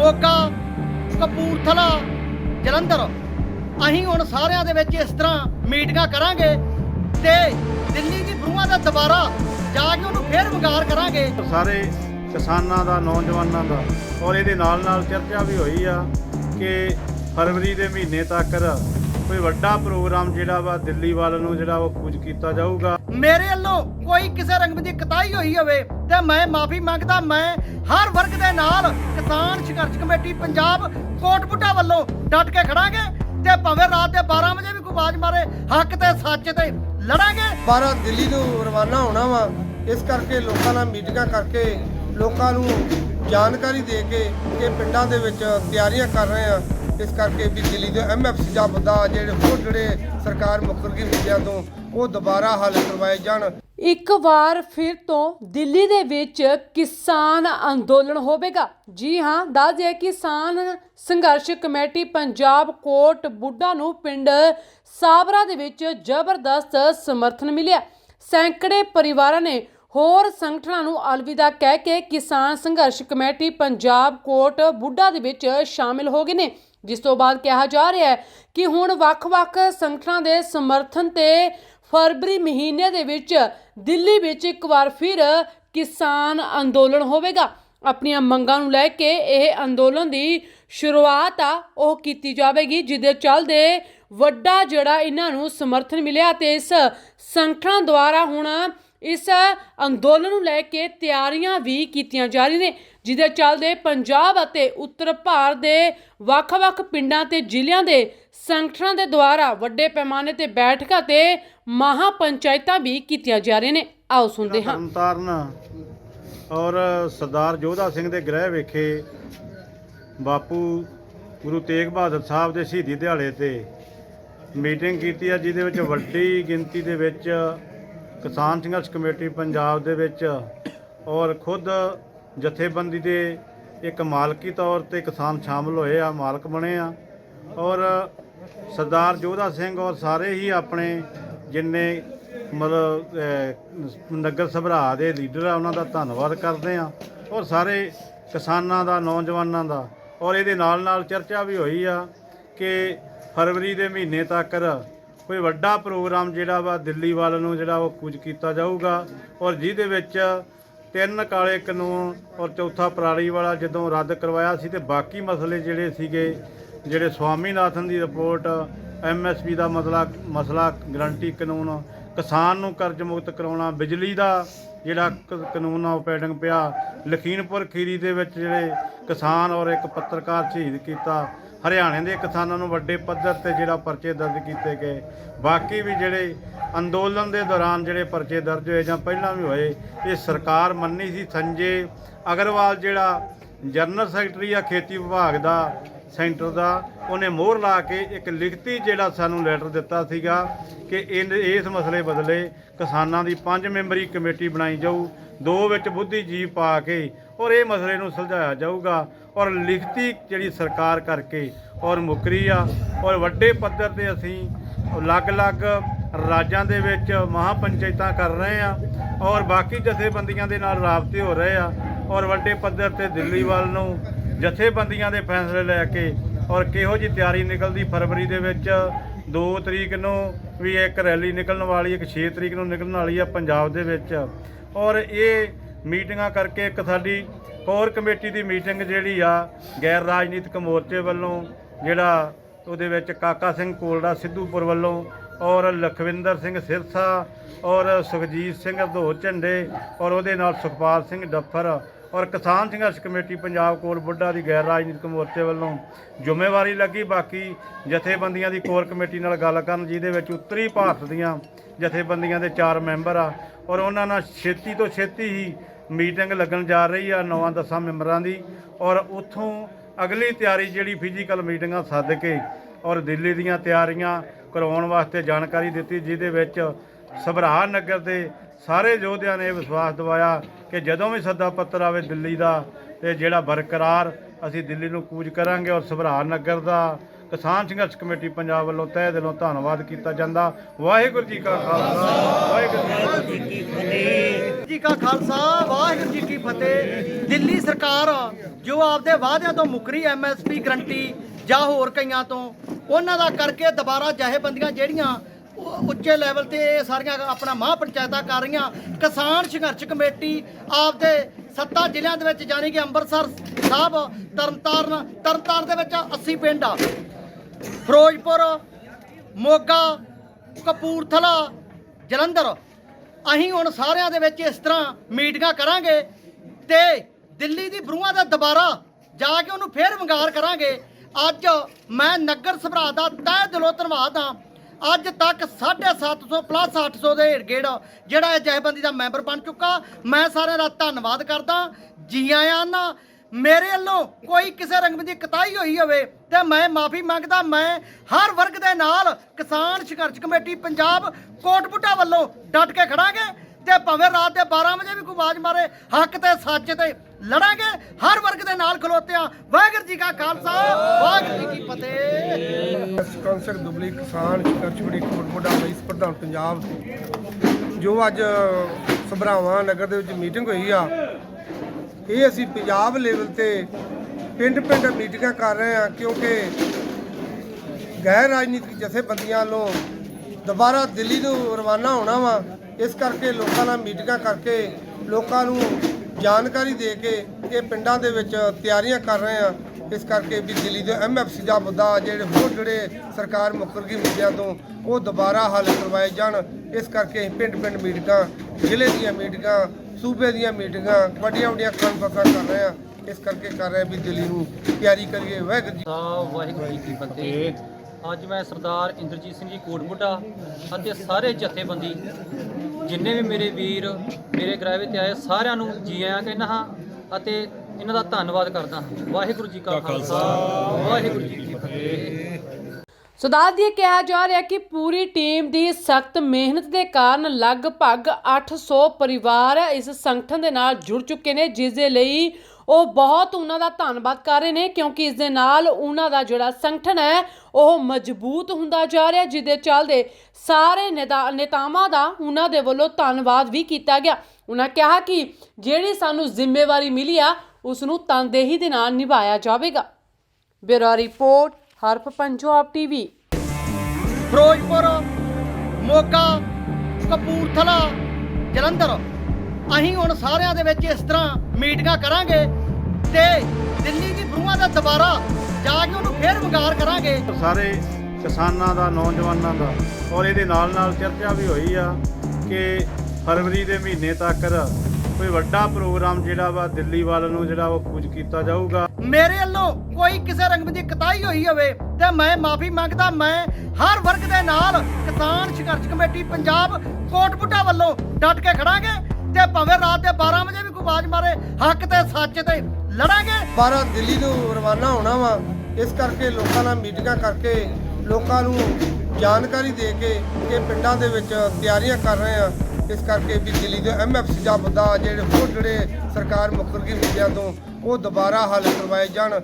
ਮੋਗਾ, ਕਪੂਰਥਲਾ, ਜਲੰਧਰ। ਅਸੀਂ ਹੁਣ ਸਾਰਿਆਂ ਦੇ ਵਿੱਚ ਇਸ ਤਰ੍ਹਾਂ ਮੀਟਿੰਗਾਂ ਕਰਾਂਗੇ ਤੇ ਦਿੱਲੀ ਦੀ ਬਰੂਹਾਂ ਦਾ ਦੁਬਾਰਾ ਜਾ ਕੇ ਉਹਨੂੰ ਫੇਰ ਵਿਗਾਰ ਕਰਾਂਗੇ। ਸਾਰੇ ਕਿਸਾਨਾਂ ਦਾ, ਨੌਜਵਾਨਾਂ ਦਾ ਔਰ ਇਹਦੇ ਨਾਲ ਨਾਲ ਚਰਚਾ ਵੀ ਹੋਈ ਆ ਕਿ ਫਰਵਰੀ ਦੇ ਮਹੀਨੇ ਤੱਕ ਕੋਈ ਵੱਡਾ ਪ੍ਰੋਗਰਾਮ ਜਿਹੜਾ ਵਾ ਦਿੱਲੀ ਵੱਲ ਨੂੰ ਜਿਹੜਾ ਉਹ ਕੁਝ ਕੀਤਾ ਜਾਊਗਾ। ਮੇਰੇ ਵੱਲੋਂ ਕੋਈ ਕਿਸੇ ਰੰਗ ਦੀ ਕਤਾਈ ਹੋਈ ਹੋਵੇ ਤੇ ਮੈਂ ਮਾਫੀ ਮੰਗਦਾ ਮੈਂ ਹਰ ਵਰਗ ਦੇ ਨਾਲ ਕਿਸਾਨ ਸੰਘਰਸ਼ ਕਮੇਟੀ ਪੰਜਾਬ ਕੋਟਬੁੱਢਾ ਵੱਲੋਂ ਡਟ ਕੇ ਖੜਾਂਗੇ ਤੇ ਭਾਵੇਂ ਰਾਤ ਦੇ 12 ਵਜੇ ਵੀ ਕੋਈ ਆਵਾਜ਼ ਮਾਰੇ ਹੱਕ ਤੇ ਸੱਚ ਤੇ ਲੜਾਂਗੇ। 12 ਦਿੱਲੀ ਨੂੰ ਰਵਾਨਾ ਹੋਣਾ ਵਾ ਇਸ ਕਰਕੇ ਲੋਕਾਂ ਨਾਲ ਮੀਟਿੰਗਾਂ ਕਰਕੇ ਲੋਕਾਂ ਨੂੰ ਜਾਣਕਾਰੀ ਦੇ ਕੇ ਇਹ ਪਿੰਡਾਂ ਦੇ ਵਿੱਚ ਤਿਆਰੀਆਂ ਕਰ ਰਹੇ ਆ ਇਸ ਕਰਕੇ ਵੀ ਦਿੱਲੀ ਦੇ ਐਮਐਫਸੀ ਦਾ ਮੁੱਦਾ ਜਿਹੜੇ ਹੋਰ ਜਿਹੜੇ ਸਰਕਾਰ ਮੁੱਕਰ ਗਈ ਮੁੱਦਿਆਂ ਤੋਂ ਉਹ ਦੁਬਾਰਾ ਹੱਲ ਕਰਵਾਏ ਜਾਣ। ਇੱਕ ਵਾਰ ਫਿਰ ਤੋਂ ਦਿੱਲੀ ਦੇ ਵਿੱਚ ਕਿਸਾਨ ਅੰਦੋਲਨ ਹੋਵੇਗਾ। ਜੀ ਹਾਂ, ਦੱਸ ਦਿਆ ਕਿਸਾਨ ਸੰਘਰਸ਼ ਕਮੇਟੀ ਪੰਜਾਬ ਕੋਟ ਬੁੱਢਾ ਨੂੰ ਪਿੰਡ ਸਾਬਰਾ ਦੇ ਵਿੱਚ ਜ਼ਬਰਦਸਤ ਸਮਰਥਨ ਮਿਲਿਆ। ਸੈਂਕੜੇ ਪਰਿਵਾਰਾਂ ਨੇ ਹੋਰ ਸੰਗਠਨਾਂ ਨੂੰ ਅਲਵਿਦਾ ਕਹਿ ਕੇ ਕਿਸਾਨ ਸੰਘਰਸ਼ ਕਮੇਟੀ ਪੰਜਾਬ ਕੋਟ ਬੁੱਢਾ ਦੇ ਵਿੱਚ ਸ਼ਾਮਿਲ ਹੋ ਗਏ ਨੇ, ਜਿਸ ਤੋਂ ਬਾਅਦ ਕਿਹਾ ਜਾ ਰਿਹਾ ਹੈ ਕਿ ਹੁਣ ਵੱਖ-ਵੱਖ ਸੰਗਠਨਾਂ ਦੇ ਸਮਰਥਨ ਤੇ ਫਰਵਰੀ ਮਹੀਨੇ ਦੇ ਵਿੱਚ ਦਿੱਲੀ ਵਿੱਚ ਇੱਕ ਵਾਰ ਫਿਰ ਕਿਸਾਨ ਅੰਦੋਲਨ ਹੋਵੇਗਾ। ਆਪਣੀਆਂ ਮੰਗਾਂ ਨੂੰ ਲੈ ਕੇ ਇਹ ਅੰਦੋਲਨ ਦੀ ਸ਼ੁਰੂਆਤ ਆ, ਉਹ ਕੀਤੀ ਜਾਵੇਗੀ, ਜਿਹਦੇ ਚੱਲਦੇ ਵੱਡਾ ਜਿਹੜਾ ਇਹਨਾਂ ਨੂੰ ਸਮਰਥਨ ਮਿਲਿਆ ਤੇ ਇਸ ਸੰਗਠਨਾਂ ਦੁਆਰਾ ਹੁਣ ਇਸ ਅੰਦੋਲਨ ਨੂੰ ਲੈ ਕੇ ਤਿਆਰੀਆਂ ਵੀ ਕੀਤੀਆਂ ਜਾ ਰਹੀਆਂ ਨੇ, ਜਿਹਦੇ ਚੱਲਦੇ ਪੰਜਾਬ ਅਤੇ ਉੱਤਰ ਭਾਰਤ ਦੇ ਵੱਖ-ਵੱਖ ਪਿੰਡਾਂ ਤੇ ਜ਼ਿਲ੍ਹਿਆਂ ਦੇ ਸੰਗਠਨਾਂ ਦੇ ਦੁਆਰਾ ਵੱਡੇ ਪੈਮਾਨੇ ਤੇ ਬੈਠਕਾਂ ਤੇ ਮਹਾ ਪੰਚਾਇਤਾਂ ਵੀ ਕੀਤੀਆਂ ਜਾ ਰਹੀਆਂ ਨੇ। ਆਓ ਸੁਣਦੇ ਹਾਂ। ਤਰਨਤਾਰਨ ਔਰ ਸਰਦਾਰ ਜੋਧਾ ਸਿੰਘ ਦੇ ਗ੍ਰਹਿ ਵਿਖੇ ਬਾਪੂ ਗੁਰੂ ਤੇਗ ਬਹਾਦਰ ਸਾਹਿਬ ਦੇ ਸ਼ਹੀਦੀ ਦਿਹਾੜੇ ਤੇ ਮੀਟਿੰਗ ਕੀਤੀ ਆ ਜਿਹਦੇ ਵਿੱਚ ਵੱਡੀ ਗਿਣਤੀ ਦੇ ਵਿੱਚ ਕਿਸਾਨ ਸੰਘਰਸ਼ ਕਮੇਟੀ ਪੰਜਾਬ ਦੇ ਵਿੱਚ ਔਰ ਖੁਦ ਜਥੇਬੰਦੀ ਦੇ ਇੱਕ ਮਾਲਕੀ ਤੌਰ ਤੇ ਕਿਸਾਨ ਸ਼ਾਮਲ ਹੋਏ ਆ, ਮਾਲਕ ਬਣੇ ਆ। ਔਰ ਸਰਦਾਰ ਜੋਧਾ ਸਿੰਘ ਔਰ ਸਾਰੇ ਹੀ ਆਪਣੇ ਜਿੰਨੇ ਮਤਲਬ ਨਗਰ ਸਭਰਾ ਦੇ ਲੀਡਰ ਆ, ਉਹਨਾਂ ਦਾ ਧੰਨਵਾਦ ਕਰਦੇ ਆ। ਔਰ ਸਾਰੇ ਕਿਸਾਨਾਂ ਦਾ, ਨੌਜਵਾਨਾਂ ਦਾ, ਔਰ ਇਹਦੇ ਨਾਲ ਨਾਲ ਚਰਚਾ ਵੀ ਹੋਈ ਆ ਕਿ ਫਰਵਰੀ ਦੇ ਮਹੀਨੇ ਤੱਕ ਕੋਈ ਵੱਡਾ ਪ੍ਰੋਗਰਾਮ ਜਿਹੜਾ ਵਾ ਦਿੱਲੀ ਵੱਲ ਨੂੰ ਜਿਹੜਾ ਉਹ ਕੁਝ ਕੀਤਾ ਜਾਊਗਾ ਔਰ ਜਿਹਦੇ ਵਿੱਚ ਤਿੰਨ ਕਾਲੇ ਕਾਨੂੰਨ ਔਰ ਚੌਥਾ ਪਰਾਲੀ ਵਾਲਾ ਜਦੋਂ ਰੱਦ ਕਰਵਾਇਆ ਸੀ ਤੇ ਬਾਕੀ ਮਸਲੇ ਜਿਹੜੇ ਸੀਗੇ, ਜਿਹੜੇ ਸਵਾਮੀਨਾਥਨ ਦੀ ਰਿਪੋਰਟ ਐਮਐਸਪੀ ਦਾ ਮਸਲਾ ਮਸਲਾ ਗਰੰਟੀ ਕਾਨੂੰਨ, ਕਿਸਾਨ ਨੂੰ ਕਰਜ਼ ਮੁਕਤ ਕਰਾਉਣਾ, ਬਿਜਲੀ ਦਾ ਜਿਹੜਾ ਕ- ਕਾਨੂੰਨ ਆ ਉਹ ਪੈਡਿੰਗ ਪਿਆ, ਲਖੀਮਪੁਰ ਖੀਰੀ ਦੇ ਵਿੱਚ ਜਿਹੜੇ ਕਿਸਾਨ ਔਰ ਇੱਕ ਪੱਤਰਕਾਰ ਸ਼ਹੀਦ ਕੀਤਾ ਹਰਿਆਣੇ ਦੇ ਕਿਸਾਨਾਂ ਨੂੰ ਵੱਡੇ ਪੱਧਰ ਤੇ ਜਿਹੜਾ ਪਰਚੇ ਦਰਜ ਕੀਤੇ ਗਏ। ਬਾਕੀ ਵੀ ਜਿਹੜੇ ਅੰਦੋਲਨ ਦੇ ਦੌਰਾਨ ਜਿਹੜੇ ਪਰਚੇ ਦਰਜ ਹੋਏ ਜਾਂ ਪਹਿਲਾਂ ਵੀ ਹੋਏ, ਇਹ ਸਰਕਾਰ ਮੰਨੀ ਸੀ। ਸੰਜੇ ਅਗਰਵਾਲ ਜਿਹੜਾ ਜਨਰਲ ਸੈਕਟਰੀ ਆ, ਖੇਤੀ ਵਿਭਾਗ ਦਾ, ਸੈਂਟਰ ਦਾ, ਉਹਨੇ ਮੋਹਰ ਲਾ ਕੇ ਇੱਕ ਲਿਖਤੀ ਜਿਹੜਾ ਸਾਨੂੰ ਲੈਟਰ ਦਿੱਤਾ ਸੀਗਾ ਕਿ ਇਨ- ਇਸ ਮਸਲੇ ਬਦਲੇ ਕਿਸਾਨਾਂ ਦੀ ਪੰਜ ਮੈਂਬਰੀ ਕਮੇਟੀ ਬਣਾਈ ਜਾਊ, ਦੋ ਵਿੱਚ ਬੁੱਧੀਜੀਵ ਪਾ ਕੇ ਔਰ ਇਹ ਮਸਲੇ ਨੂੰ ਸੁਲਝਾਇਆ ਜਾਊਗਾ। ਔਰ ਲਿਖਤੀ ਜਿਹੜੀ ਸਰਕਾਰ ਕਰਕੇ ਔਰ ਮੁਕਰੀ ਆ, ਔਰ ਵੱਡੇ ਪੱਧਰ ਤੇ ਅਸੀਂ ਅਲੱਗ-ਅਲੱਗ ਰਾਜਾਂ ਦੇ ਵਿੱਚ ਮਹਾਪੰਚਾਇਤਾਂ ਕਰ ਰਹੇ ਆ, ਔਰ ਬਾਕੀ ਜਥੇਬੰਦੀਆਂ ਦੇ ਨਾਲ ਰਾਬਤੇ ਹੋ ਰਹੇ ਆ, ਔਰ ਵੱਡੇ ਪੱਧਰ ਤੇ ਦਿੱਲੀ ਵੱਲ ਨੂੰ ਜਥੇਬੰਦੀਆਂ ਦੇ ਫੈਸਲੇ ਲੈ ਕੇ ਔਰ ਕਿਹੋ ਜੀ ਤਿਆਰੀ ਨਿਕਲਦੀ ਫਰਵਰੀ ਦੇ ਵਿੱਚ 2 ਤਰੀਕ ਨੂੰ ਵੀ ਇੱਕ ਰੈਲੀ ਨਿਕਲਣ ਵਾਲੀ, ਇੱਕ 6 ਤਰੀਕ ਨੂੰ ਨਿਕਲਣ ਵਾਲੀ ਆ ਪੰਜਾਬ ਦੇ ਵਿੱਚ, ਔਰ ਇਹ ਮੀਟਿੰਗਾਂ ਕਰਕੇ ਇੱਕ ਸਾਡੀ ਕੋਰ ਕਮੇਟੀ ਦੀ ਮੀਟਿੰਗ ਜਿਹੜੀ ਆ ਗੈਰ ਰਾਜਨੀਤਿਕ ਮੋਰਚੇ ਵੱਲੋਂ, ਜਿਹੜਾ ਉਹਦੇ ਵਿੱਚ ਕਾਕਾ ਸਿੰਘ ਕੋਲੜਾ ਸਿੱਧੂਪੁਰ ਵੱਲੋਂ ਔਰ ਲਖਵਿੰਦਰ ਸਿੰਘ ਸਿਰਸਾ ਔਰ ਸੁਖਜੀਤ ਸਿੰਘ ਹਰਦੋ ਝੰਡੇ ਔਰ ਉਹਦੇ ਨਾਲ ਸੁਖਪਾਲ ਸਿੰਘ ਡੱਫਰ ਔਰ ਕਿਸਾਨ ਸੰਘਰਸ਼ ਕਮੇਟੀ ਪੰਜਾਬ ਕੋਲ ਬੁੱਢਾ ਦੀ ਗੈਰ ਰਾਜਨੀਤਿਕ ਮੋਰਚੇ ਵੱਲੋਂ ਜ਼ਿੰਮੇਵਾਰੀ ਲੱਗੀ। ਬਾਕੀ ਜਥੇਬੰਦੀਆਂ ਦੀ ਕੋਰ ਕਮੇਟੀ ਨਾਲ ਗੱਲ ਕਰਨ ਜਿਹਦੇ ਵਿੱਚ ਉੱਤਰੀ ਭਾਰਤ ਦੀਆਂ ਜਥੇਬੰਦੀਆਂ ਦੇ ਚਾਰ ਮੈਂਬਰ ਆ ਔਰ ਉਹਨਾਂ ਨਾਲ ਛੇਤੀ ਤੋਂ ਛੇਤੀ ਹੀ ਮੀਟਿੰਗ ਲੱਗਣ ਜਾ ਰਹੀ ਆ ਨੌਵਾਂ ਦਸਾਂ ਮੈਂਬਰਾਂ ਦੀ ਔਰ ਉੱਥੋਂ ਅਗਲੀ ਤਿਆਰੀ ਜਿਹੜੀ ਫਿਜ਼ੀਕਲ ਮੀਟਿੰਗਾਂ ਸੱਦ ਕੇ ਔਰ ਦਿੱਲੀ ਦੀਆਂ ਤਿਆਰੀਆਂ ਕਰਵਾਉਣ ਵਾਸਤੇ ਜਾਣਕਾਰੀ ਦਿੱਤੀ, ਜਿਹਦੇ ਵਿੱਚ ਸਭਰਾ ਨਗਰ ਦੇ ਸਾਰੇ ਯੋਧਿਆਂ ਨੇ ਵਿਸ਼ਵਾਸ ਦਿਵਾਇਆ ਕਿ ਜਦੋਂ ਵੀ ਸੱਦਾ ਪੱਤਰ ਆਵੇ ਦਿੱਲੀ ਦਾ ਤੇ ਜਿਹੜਾ ਬਰਕਰਾਰ ਅਸੀਂ ਦਿੱਲੀ ਨੂੰ ਕੂਚ ਕਰਾਂਗੇ ਔਰ ਸਭਰਾ ਨਗਰ ਦਾ ਕਿਸਾਨ ਸੰਘਰਸ਼ ਕਮੇਟੀ ਪੰਜਾਬ ਵੱਲੋਂ ਤਹਿ ਦਿਲੋਂ ਧੰਨਵਾਦ ਕੀਤਾ ਜਾਂਦਾ। ਵਾਹਿਗੁਰੂ ਜੀ ਕਾ ਖਾਲਸਾ, ਵਾਹਿਗੁਰੂ ਜੀ ਕੀ ਫਤਿਹ। ਜੀ ਕਾ ਖਾਲਸਾ, ਵਾਹਿਗੁਰੂ ਜੀ ਕੀ ਫਤਿਹ। ਦਿੱਲੀ ਸਰਕਾਰ ਜੋ ਆਪਦੇ ਵਾਅਦਿਆਂ ਤੋਂ ਮੁਕਰੀ ਐਮਐਸਪੀ ਗਰੰਟੀ ਜਾਂ ਹੋਰ ਕਈਆਂ ਤੋਂ, ਉਹਨਾਂ ਦਾ ਕਰਕੇ ਦੁਬਾਰਾ ਜਹੇਬੰਦੀਆਂ ਜਿਹੜੀਆਂ ਉੱਚੇ ਲੈਵਲ ਤੇ ਇਹ ਸਾਰੀਆਂ ਆਪਣਾ ਮਹਾਂ ਪੰਚਾਇਤਾਂ ਕਰ ਰਹੀਆਂ, ਕਿਸਾਨ ਸੰਘਰਸ਼ ਕਮੇਟੀ ਆਪਦੇ ਸੱਤਾ ਜ਼ਿਲ੍ਹਿਆਂ ਦੇ ਵਿੱਚ, ਜਾਣੀ ਕਿ ਅੰਮ੍ਰਿਤਸਰ ਸਾਹਿਬ, ਤਰਨਤਾਰਨ ਤਰਨਤਾਰਨ ਦੇ ਵਿੱਚ 80 ਪਿੰਡ ਆ। ਫਿਰੋਜ਼ਪੁਰ, ਮੋਗਾ, ਕਪੂਰਥਲਾ, ਜਲੰਧਰ। ਅਸੀਂ ਹੁਣ ਸਾਰਿਆਂ ਦੇ ਵਿੱਚ ਇਸ ਤਰ੍ਹਾਂ ਮੀਟਿੰਗਾਂ ਕਰਾਂਗੇ ਤੇ ਦਿੱਲੀ ਦੀ ਬਰੂਹਾਂ ਦਾ ਦੁਬਾਰਾ ਜਾ ਕੇ ਉਹਨੂੰ ਫੇਰ ਵੰਗਾਰ ਕਰਾਂਗੇ। ਅੱਜ ਮੈਂ ਨਗਰ ਸਭਰਾ ਦਾ ਤਹਿ ਦਿਲੋਂ ਧੰਨਵਾਦ ਹਾਂ। ਅੱਜ ਤੱਕ 750 ਪਲੱਸ 800 ਦੇ ਢੇੜ ਜਿਹੜਾ ਇਹ ਜਥੇਬੰਦੀ ਦਾ ਮੈਂਬਰ ਬਣ ਚੁੱਕਾ। ਮੈਂ ਸਾਰਿਆਂ ਦਾ ਧੰਨਵਾਦ ਕਰਦਾ। ਜੀ ਆਇਆਂ ਨਾ ਮੇਰੇ ਵੱਲੋਂ ਕੋਈ ਕਿਸੇ ਰੰਗ ਦੀ ਕਤਾਈ ਹੋਈ ਹੋਵੇ ਤੇ ਮੈਂ ਮਾਫੀ ਮੰਗਦਾ, ਮੈਂ ਹਰ ਵਰਗ ਦੇ ਨਾਲ ਕਿਸਾਨ ਸੰਘਰਸ਼ ਕਮੇਟੀ ਪੰਜਾਬ ਕੋਟਬੁੱਟਾ ਵੱਲੋਂ ਡਟ ਕੇ ਖੜਾਂਗੇ ਤੇ ਭਾਵੇਂ ਰਾਤ ਦੇ 12 ਵਜੇ ਵੀ ਕੋਈ ਆਵਾਜ਼ ਮਾਰੇ, ਹੱਕ ਤੇ ਸੱਚ ਤੇ ਲੜਾਂਗੇ, ਹਰ ਵਰਗ ਦੇ ਨਾਲ ਖਲੋਤੇ ਵਾਹਿਗੁਰੂ ਜੀ ਕਾ ਖਾਲਸਾ, ਵਾਹਿਗੁਰੂ ਜੀ ਕੀ ਫਤਿਹ। ਕੌਂਸਲ ਦੁਬਲੀ ਕਿਸਾਨ ਸੰਘਰਸ਼ ਕਮੇਟੀ ਕੋਟਪੁਰਾ ਵਾਈਸ ਪ੍ਰਧਾਨ ਪੰਜਾਬ ਜੋ ਅੱਜ ਸਭਰਾਵਾਂ ਨਗਰ ਦੇ ਵਿੱਚ ਮੀਟਿੰਗ ਹੋਈ ਆ ਇਹ ਅਸੀਂ ਪੰਜਾਬ ਲੈਵਲ ਤੇ ਪਿੰਡ-ਪਿੰਡ ਮੀਟਿੰਗਾਂ ਕਰ ਰਹੇ ਹਾਂ ਕਿਉਂਕਿ ਗੈਰ ਰਾਜਨੀਤਿਕ ਜਥੇਬੰਦੀਆਂ ਵੱਲੋਂ ਦੁਬਾਰਾ ਦਿੱਲੀ ਨੂੰ ਰਵਾਨਾ ਹੋਣਾ ਵਾ, ਇਸ ਕਰਕੇ ਲੋਕਾਂ ਨਾਲ ਮੀਟਿੰਗਾਂ ਕਰਕੇ ਲੋਕਾਂ ਨੂੰ ਜਾਣਕਾਰੀ ਦੇ ਕੇ ਇਹ ਪਿੰਡਾਂ ਦੇ ਵਿੱਚ ਤਿਆਰੀਆਂ ਕਰ ਰਹੇ ਆ ਇਸ ਕਰਕੇ ਵੀ ਦਿੱਲੀ ਦੇ ਐਮਐਫਸੀ ਦਾ ਮੁੱਦਾ, ਜਿਹੜੇ ਹੋਰ ਜਿਹੜੇ ਸਰਕਾਰ ਮੁੱਕਰ ਮੁੱਦਿਆਂ ਤੋਂ, ਉਹ ਦੁਬਾਰਾ ਹੱਲ ਕਰਵਾਏ ਜਾਣ। ਇਸ ਕਰਕੇ ਅਸੀਂ ਪਿੰਡ-ਪਿੰਡ ਮੀਟਿੰਗਾਂ, ਜ਼ਿਲ੍ਹੇ ਦੀਆਂ ਮੀਟਿੰਗਾਂ ਸੂਬੇ ਦੀਆਂ ਮੀਟਿੰਗਾਂ ਵੱਡੀਆਂ ਵੱਡੀਆਂ ਕਾਨਫਰੰਸਾਂ ਕਰ ਰਹੇ ਆ ਇਸ ਕਰਕੇ ਕਰ ਰਹੇ ਆ ਵੀ ਦਿੱਲੀ ਨੂੰ ਤਿਆਰੀ ਕਰੀਏ। ਵਾਹਿਗੁਰੂ ਜੀ ਸਾਹਿਬ ਵਾਹਿਗੁਰੂ ਜੀ ਕੀ ਫਤਿਹ। ਅੱਜ ਮੈਂ ਸਰਦਾਰ ਇੰਦਰਜੀਤ ਸਿੰਘ ਜੀ ਕੋਟਬੁੱਢਾ ਅਤੇ ਸਾਰੇ ਜਥੇਬੰਦੀ ਜਿੰਨੇ ਵੀ ਮੇਰੇ ਵੀਰ ਮੇਰੇ ਗ੍ਰਾਵੇ ਤੇ ਆਏ ਸਾਰਿਆਂ ਨੂੰ ਜੀ ਆਇਆਂ ਕਹਿੰਦਾ ਹਾਂ ਅਤੇ ਇਹਨਾਂ ਦਾ ਧੰਨਵਾਦ ਕਰਦਾ ਹਾਂ। ਵਾਹਿਗੁਰੂ ਜੀ ਕਾ ਖਾਲਸਾ। ਵਾਹਿਗੁਰੂ ਜੀ ਕੀ ਫਤਿਹ। ਸੋ ਦੱਸ ਦਈਏ ਕਿਹਾ ਜਾ ਰਿਹਾ ਕਿ ਪੂਰੀ ਟੀਮ ਦੀ ਸਖਤ ਮਿਹਨਤ ਦੇ ਕਾਰਨ ਲਗਭਗ 800 ਪਰਿਵਾਰ ਇਸ ਸੰਗਠਨ ਦੇ ਨਾਲ ਜੁੜ ਚੁੱਕੇ ਨੇ, ਜਿਸ ਦੇ ਲਈ ਉਹ ਬਹੁਤ ਉਹਨਾਂ ਦਾ ਧੰਨਵਾਦ ਕਰ ਰਹੇ ਨੇ, ਕਿਉਂਕਿ ਇਸ ਦੇ ਨਾਲ ਉਹਨਾਂ ਦਾ ਜਿਹੜਾ ਸੰਗਠਨ ਹੈ, ਉਹ ਮਜ਼ਬੂਤ ਹੁੰਦਾ ਜਾ ਰਿਹਾ, ਜਿਹਦੇ ਚੱਲਦੇ ਸਾਰੇ ਨੇਤਾ- ਨੇਤਾਵਾਂ ਦਾ ਉਹਨਾਂ ਦੇ ਵੱਲੋਂ ਧੰਨਵਾਦ ਵੀ ਕੀਤਾ ਗਿਆ। ਉਹਨਾਂ ਕਿਹਾ ਕਿ ਜਿਹੜੀ ਸਾਨੂੰ ਜ਼ਿੰਮੇਵਾਰੀ ਮਿਲੀ ਆ ਉਸ ਨੂੰ ਤਨਦੇਹੀ ਦੇ ਨਾਲ ਨਿਭਾਇਆ ਜਾਵੇਗਾ। ਬਿਊਰੋ ਰਿਪੋਰਟ ਹਰਪ ਪੰਜਾਬ ਟੀਵੀ। ਫਿਰੋਜ਼ਪੁਰ ਮੋਗਾ ਕਪੂਰਥਲਾ ਜਲੰਧਰ। ਅਸੀਂ ਹੁਣ ਸਾਰਿਆਂ ਦੇ ਵਿੱਚ ਇਸ ਤਰ੍ਹਾਂ ਮੀਟਿੰਗਾਂ ਕਰਾਂਗੇ ਤੇ ਦਿੱਲੀ ਦੀ ਬਰੂਹਾਂ ਦਾ ਦੁਬਾਰਾ ਜਾ ਕੇ ਉਹਨੂੰ ਫੇਰ ਵੰਗਾਰ ਕਰਾਂਗੇ। ਸਾਰੇ ਕਿਸਾਨਾਂ ਦਾ ਨੌਜਵਾਨਾਂ ਦਾ ਔਰ ਇਹਦੇ ਨਾਲ ਨਾਲ ਚਰਚਾ ਵੀ ਹੋਈ ਆ ਕਿ ਫਰਵਰੀ ਦੇ ਮਹੀਨੇ ਤੱਕ ਕੋਈ ਵੱਡਾ ਪ੍ਰੋਗਰਾਮ ਜਿਹੜਾ ਵਾ ਦਿੱਲੀ ਵੱਲ ਨੂੰ ਜਿਹੜਾ ਉਹ ਕੁਝ ਕੀਤਾ ਜਾਊਗਾ। ਮੇਰੇ ਵੱਲੋਂ ਕੋਈ ਕਿਸੇ ਰੰਗ ਦੀ ਕਤਾਈ ਹੋਈ ਹੋਵੇ ਤੇ ਮੈਂ ਮਾਫੀ ਮੰਗਦਾ ਮੈਂ ਹਰ ਵਰਗ ਦੇ ਨਾਲ ਕਿਸਾਨ ਸੰਘਰਸ਼ ਕਮੇਟੀ ਪੰਜਾਬ ਕੋਟਬੁੱਟਾ ਵੱਲੋਂ ਡਟ ਕੇ ਖੜਾਂਗੇ ਤੇ ਭਾਵੇਂ ਰਾਤ ਦੇ 12 ਵਜੇ ਵੀ ਕੋਈ ਆਵਾਜ਼ ਮਾਰੇ ਹੱਕ ਤੇ ਸੱਚ ਤੇ ਲੜਾਂਗੇ। 12 ਦਿੱਲੀ ਨੂੰ ਰਵਾਨਾ ਹੋਣਾ ਵਾ ਇਸ ਕਰਕੇ ਲੋਕਾਂ ਨਾਲ ਮੀਟਿੰਗਾਂ ਕਰਕੇ ਲੋਕਾਂ ਨੂੰ ਜਾਣਕਾਰੀ ਦੇ ਕੇ ਇਹ ਪਿੰਡਾਂ ਦੇ ਵਿੱਚ ਤਿਆਰੀਆਂ ਕਰ ਰਹੇ ਆ। ਇਸ ਕਰਕੇ ਵੀ ਦਿੱਲੀ ਦੇ ਐਮਐਫਸੀ ਦਾ ਬੰਦਾ ਜਿਹੜੇ ਹੋਰ ਜਿਹੜੇ ਸਰਕਾਰ ਮੁੱਕਰ ਮੁੱਦਿਆਂ ਤੋਂ ਉਹ ਦੁਬਾਰਾ ਹੱਲ ਕਰਵਾਏ ਜਾਣ।